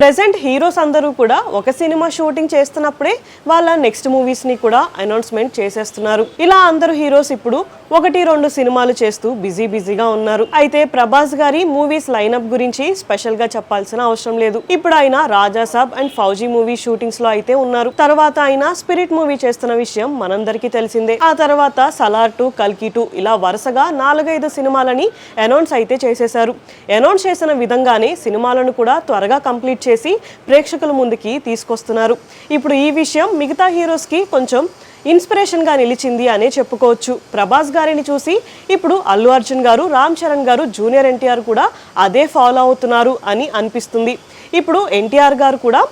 Present heroes అందరూ కూడా ఒక సినిమా షూటింగ్ చేస్తున్నప్పుడే వాళ్ళ నెక్స్ట్ మూవీస్ని కూడా అనౌన్స్మెంట్ చేసేస్తున్నారు. ఇలా అందరు హీరోస్ ఇప్పుడు ఒకటి రెండు సినిమాలు చేస్తూ బిజీ బిజీగా ఉన్నారు. అయితే ప్రభాస్ గారి మూవీస్ లైనప్ గురించి స్పెషల్గా చెప్పాల్సిన అవసరం లేదు. ఇప్పుడు ఆయన రాజా సాబ్ అండ్ ఫౌజీ మూవీ షూటింగ్స్లో అయితే ఉన్నారు. తర్వాత ఆయన స్పిరిట్ మూవీ చేస్తున్న విషయం మనందరికీ తెలిసిందే. ఆ తర్వాత సలార్ టు కల్కి టూ ఇలా వరుసగా నాలుగైదు సినిమాలని అనౌన్స్ అయితే చేసేశారు. అనౌన్స్ చేసిన విధంగానే సినిమాలను కూడా త్వరగా కంప్లీట్ చేసి ప్రేక్షకుల ముందుకి తీసుకొస్తున్నారు. ఇప్పుడు ఈ విషయం మిగతా హీరోస్కి కొంచెం ఇన్స్పిరేషన్గా నిలిచింది అనే చెప్పుకోవచ్చు. ప్రభాస్ గారిని చూసి ఇప్పుడు అల్లు అర్జున్ గారు రామ్ చరణ్ గారు జూనియర్ ఎన్టీఆర్ కూడా అదే ఫాలో అవుతున్నారు అని అనిపిస్తుంది. ఇప్పుడు ఎన్టీఆర్ గారు కూడా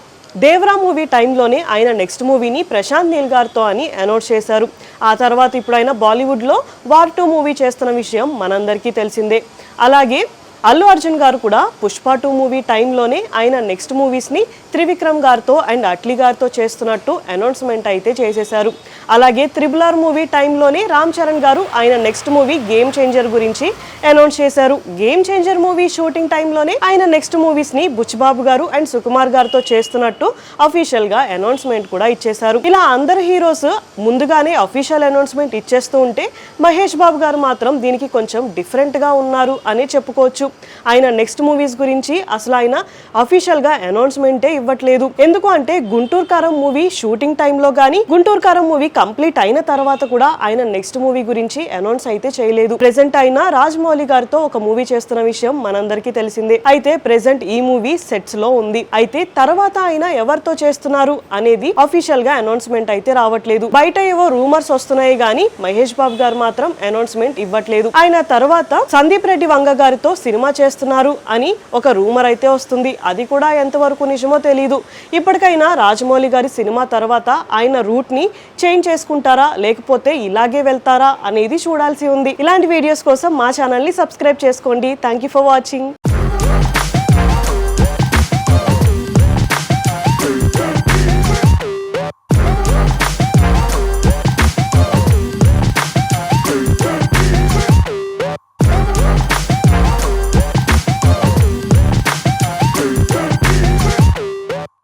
దేవరా మూవీ టైంలోనే ఆయన నెక్స్ట్ మూవీని ప్రశాంత్ నీల్ గారితో అని అనౌన్స్ చేశారు. ఆ తర్వాత ఇప్పుడు ఆయన బాలీవుడ్లో వార్ టూ మూవీ చేస్తున్న విషయం మనందరికీ తెలిసిందే. అలాగే అల్లు అర్జున్ గారు కూడా పుష్ప టూ మూవీ టైంలోనే ఆయన నెక్స్ట్ మూవీస్ని త్రివిక్రమ్ గారితో అండ్ అట్లీ గారితో చేస్తున్నట్టు అనౌన్స్మెంట్ అయితే చేసేశారు. అలాగే త్రిబుల్ ఆర్ మూవీ టైంలోనే రామ్ చరణ్ గారు ఆయన నెక్స్ట్ మూవీ గేమ్ చేంజర్ గురించి అనౌన్స్ చేశారు. గేమ్ చేంజర్ మూవీ షూటింగ్ టైంలోనే ఆయన నెక్స్ట్ మూవీస్ని బుచ్చిబాబు గారు అండ్ సుకుమార్ గారితో చేస్తున్నట్టు అఫీషియల్గా అనౌన్స్మెంట్ కూడా ఇచ్చేశారు. ఇలా అందరు హీరోస్ ముందుగానే అఫీషియల్ అనౌన్స్మెంట్ ఇచ్చేస్తూ ఉంటే మహేష్ బాబు గారు మాత్రం దీనికి కొంచెం డిఫరెంట్గా ఉన్నారు అని చెప్పుకోవచ్చు. ఆయన నెక్స్ట్ మూవీస్ గురించి అసలు ఆయన అఫీషియల్గా అనౌన్స్మెంటే ఇవ్వట్లేదు. ఎందుకు అంటే గుంటూరు కారం మూవీ షూటింగ్ టైంలో కానీ గుంటూరు కారం మూవీ కంప్లీట్ అయిన తర్వాత కూడా ఆయన నెక్స్ట్ మూవీ గురించి అనౌన్స్ అయితే చేయలేదు. ప్రెసెంట్ అయిన రాజమౌళి గారితో ఒక మూవీ చేస్తున్న విషయం మనందరికీ తెలిసిందే. అయితే ప్రెసెంట్ ఈ మూవీ సెట్స్లో ఉంది. అయితే తర్వాత ఆయన ఎవరితో చేస్తున్నారు అనేది అఫీషియల్గా అనౌన్స్మెంట్ అయితే రావట్లేదు. బయట ఏవో రూమర్స్ వస్తున్నాయి గానీ మహేష్ బాబు గారు మాత్రం అనౌన్స్మెంట్ ఇవ్వట్లేదు. ఆయన తర్వాత సందీప్ రెడ్డి వంగ గారితో సినిమా చేస్తున్నారు అని ఒక రూమర్ అయితే వస్తుంది. అది కూడా ఎంతవరకు నిజమో తెలియదు ఇప్పటికైనా రాజమౌళి గారి సినిమా తర్వాత ఆయన రూట్ని చేంజ్ చేసుకుంటారా లేకపోతే ఇలాగే వెళ్తారా అనేది చూడాల్సి ఉంది. ఇలాంటి వీడియోస్ కోసం మా ఛానల్ని సబ్స్క్రైబ్ చేసుకోండి. Thank you for watching